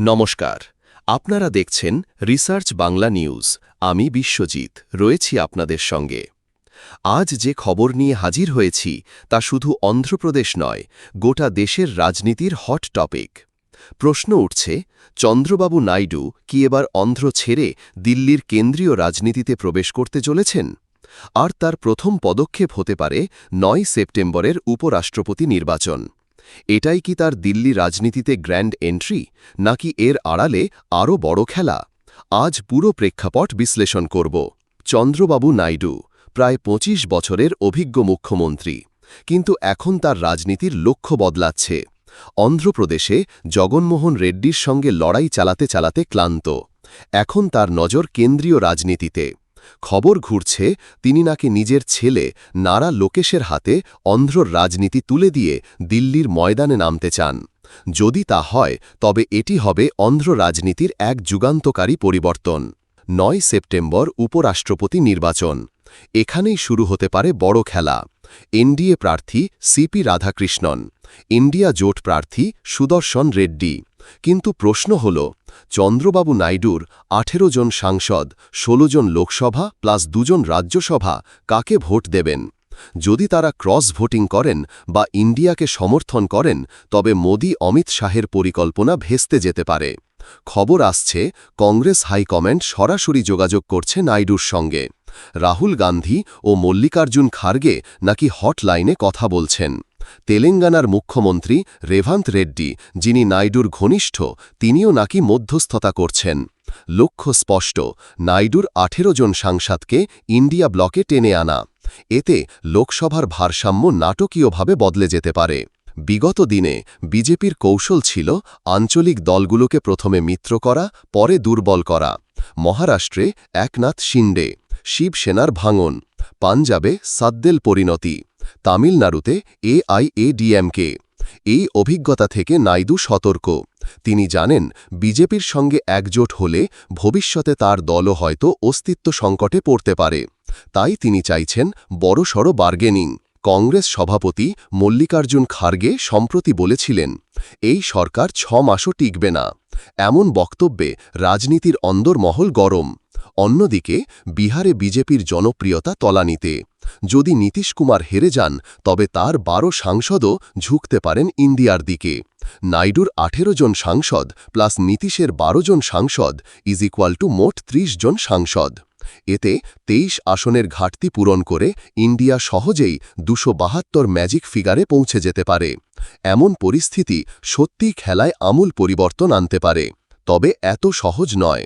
নমস্কার। আপনারা দেখছেন রিসার্চ বাংলা নিউজ। আমি বিশ্বজিৎ, রয়েছি আপনাদের সঙ্গে। আজ যে খবর নিয়ে হাজির হয়েছি, তা শুধু অন্ধ্রপ্রদেশ নয়, গোটা দেশের রাজনীতির হট টপিক। প্রশ্ন উঠছে, চন্দ্রবাবু নাইডু কি এবার অন্ধ্র ছেড়ে দিল্লির কেন্দ্রীয় রাজনীতিতে প্রবেশ করতে চলেছেন? আর তার প্রথম পদক্ষেপ হতে পারে নয় সেপ্টেম্বরের উপরাষ্ট্রপতি নির্বাচন। এটাই কি তার দিল্লি রাজনীতিতে গ্র্যান্ড এন্ট্রি, নাকি এর আড়ালে আরও বড় খেলা? আজ পুরো প্রেক্ষাপট বিশ্লেষণ করব। চন্দ্রবাবু নাইডু, প্রায় ২৫ বছরের অভিজ্ঞ মুখ্যমন্ত্রী। কিন্তু এখন তার রাজনীতির লক্ষ্য বদলাচ্ছে। অন্ধ্রপ্রদেশে জগনমোহন রেড্ডির সঙ্গে লড়াই চালাতে চালাতে ক্লান্ত। এখন তার নজর কেন্দ্রীয় রাজনীতিতে। খবর ঘুরছে, তিনি নাকি নিজের ছেলে নারা লোকেশের হাতে অন্ধ্র রাজনীতি তুলে দিয়ে দিল্লির ময়দানে নামতে চান। যদি তা হয়, তবে এটি হবে অন্ধ্র রাজনীতির এক যুগান্তকারী পরিবর্তন। নয় সেপ্টেম্বর উপরাষ্ট্রপতি নির্বাচন। এখানেই শুরু হতে পারে বড় খেলা। এনডিএ প্রার্থী সিপি রাধাকৃষ্ণন, ইন্ডিয়া জোট প্রার্থী সুদর্শন রেড্ডি। কিন্তু প্রশ্ন হল, চন্দ্রবাবু নাইডুর আঠেরো জন সাংসদ ১৬ জন লোকসভা প্লাস দুজন রাজ্যসভা কাকে ভোট দেবেন? যদি তারা ক্রস ভোটিং করেন বা ইন্ডিয়াকে সমর্থন করেন, তবে মোদি অমিত শাহের পরিকল্পনা ভেস্তে যেতে পারে। খবর আসছে, কংগ্রেস হাইকমেন্ড সরাসরি যোগাযোগ করছে নাইডুর সঙ্গে। রাহুল গান্ধী ও মল্লিকার্জুন খার্গে নাকি হটলাইনে কথা বলছেন। তেলেঙ্গানার মুখ্যমন্ত্রী রেভান্ত রেড্ডি, যিনি নাইডুর ঘনিষ্ঠ, তিনিও নাকি মধ্যস্থতা করছেন। লক্ষ্য স্পষ্ট, নাইডুর আঠেরো জন সাংসদকে ইন্ডিয়া ব্লকে টেনে আনা। এতে লোকসভার ভারসাম্য নাটকীয়ভাবে বদলে যেতে পারে। বিগত দিনে বিজেপির কৌশল ছিল আঞ্চলিক দলগুলোকে প্রথমে মিত্র করা, পরে দুর্বল করা। মহারাষ্ট্রে একনাথ শিন্ডে, শিবসেনার ভাঙন। পাঞ্জাবে সাদ্দেল পরিণতি। তামিলনাড়ুতে এআইএডিএমকে। এই অভিজ্ঞতা থেকে নাইডু সতর্ক। তিনি জানেন, বিজেপির সঙ্গে একজোট হলে ভবিষ্যতে তার দলও হয়তো অস্তিত্ব সংকটে পড়তে পারে। তাই তিনি চাইছেন বড়সড় বার্গেনিং। কংগ্রেস সভাপতি মল্লিকার্জুন খার্গে সম্প্রতি বলেছিলেন, এই সরকার ছ মাসও টিকবে না। এমন বক্তব্যে রাজনীতির অন্দরমহল গরম। অন্যদিকে, বিহারে বিজেপির জনপ্রিয়তা তলানিতে। যদি নীতিশ কুমার হেরে যান, তবে তার বারো সাংসদও ঝুঁকতে পারেন ইন্ডিয়ার দিকে। নাইডুর আঠেরো জন সাংসদ প্লাস নীতিশের বারো জন সাংসদ ইজ ইকুয়াল টু মোট ত্রিশ জন সাংসদ। এতে তেইশ আসনের ঘাটতি পূরণ করে ইন্ডিয়া সহজেই দুশো বাহাত্তর ম্যাজিক ফিগারে পৌঁছে যেতে পারে। এমন পরিস্থিতি সত্যি খেলায় আমূল পরিবর্তন আনতে পারে। তবে এত সহজ নয়।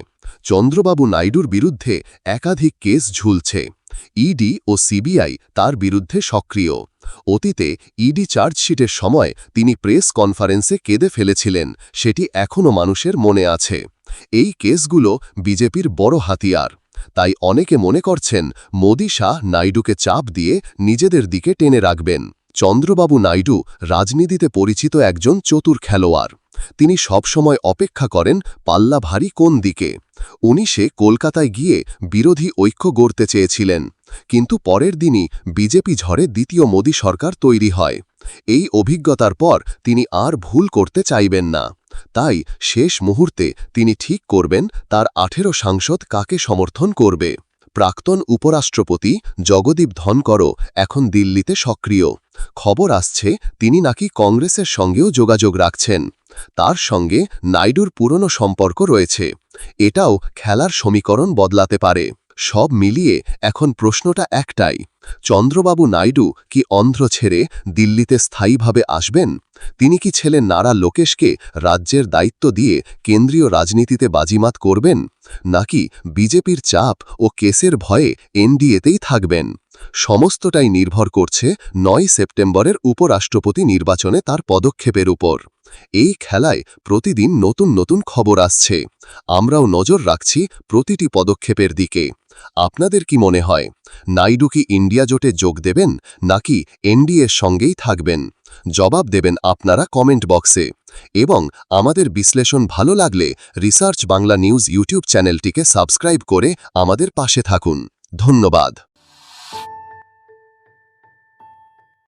চন্দ্রবাবু নাইডুর বিরুদ্ধে একাধিক কেস ঝুলছে। ইডি ও সিবিআই তার বিরুদ্ধে সক্রিয়। অতীতে ইডি চার্জশিটের সময় তিনি প্রেস কনফারেন্সে কেঁদে ফেলেছিলেন, সেটি এখনও মানুষের মনে আছে। এই কেসগুলো বিজেপির বড় হাতিয়ার। তাই অনেকে মনে করছেন মোদি শাহ নাইডুকে চাপ দিয়ে নিজেদের দিকে টেনে রাখবেন। চন্দ্রবাবু নাইডু রাজনীতিতে পরিচিত একজন চতুর খেলোয়াড়। তিনি সবসময় অপেক্ষা করেন পাল্লা ভারী কোন দিকে। উনিশে কলকাতায় গিয়ে বিরোধী ঐক্য গড়তে চেয়েছিলেন। কিন্তু পরের দিনই বিজেপি ঝড়ে দ্বিতীয় মোদী সরকার তৈরি হয়। এই অভিজ্ঞতার পর তিনি আর ভুল করতে চাইবেন না। তাই শেষ মুহূর্তে তিনি ঠিক করবেন তার আঠেরো সাংসদ কাকে সমর্থন করবে। প্রাক্তন উপরাষ্ট্রপতি জগদীপ ধনকরও এখন দিল্লিতে সক্রিয়। খবর আসছে, তিনি নাকি কংগ্রেসের সঙ্গেও যোগাযোগ রাখছেন। তার সঙ্গে নাইডুর পুরনো সম্পর্ক রয়েছে। এটাও খেলার সমীকরণ বদলাতে পারে। সব মিলিয়ে এখন প্রশ্নটা একটাই, চন্দ্রবাবু নাইডু কি অন্ধ্র ছেড়ে দিল্লিতে স্থায়ীভাবে আসবেন? তিনি কি ছেলে নারা লোকেশকে রাজ্যের দায়িত্ব দিয়ে কেন্দ্রীয় রাজনীতিতে বাজিমাত করবেন? নাকি বিজেপির চাপ ও কেসের ভয়ে এনডিএতেই থাকবেন? সমস্তটাই নির্ভর করছে নয় সেপ্টেম্বরের উপরাষ্ট্রপতি নির্বাচনে তার পদক্ষেপের উপর। এই খেলায় প্রতিদিন নতুন নতুন খবর আসছে। আমরাও নজর রাখছি প্রতিটি পদক্ষেপের দিকে। আপনাদের কি মনে হয়, নাইডু কি ইন্ডিয়া জোটে যোগ দেবেন, নাকি এনডিএর সঙ্গেই থাকবেন? জবাব দেবেন আপনারা কমেন্ট বক্সে। এবং আমাদের বিশ্লেষণ ভালো লাগলে রিসার্চ বাংলা নিউজ ইউটিউব চ্যানেলটিকে সাবস্ক্রাইব করে আমাদের পাশে থাকুন। ধন্যবাদ।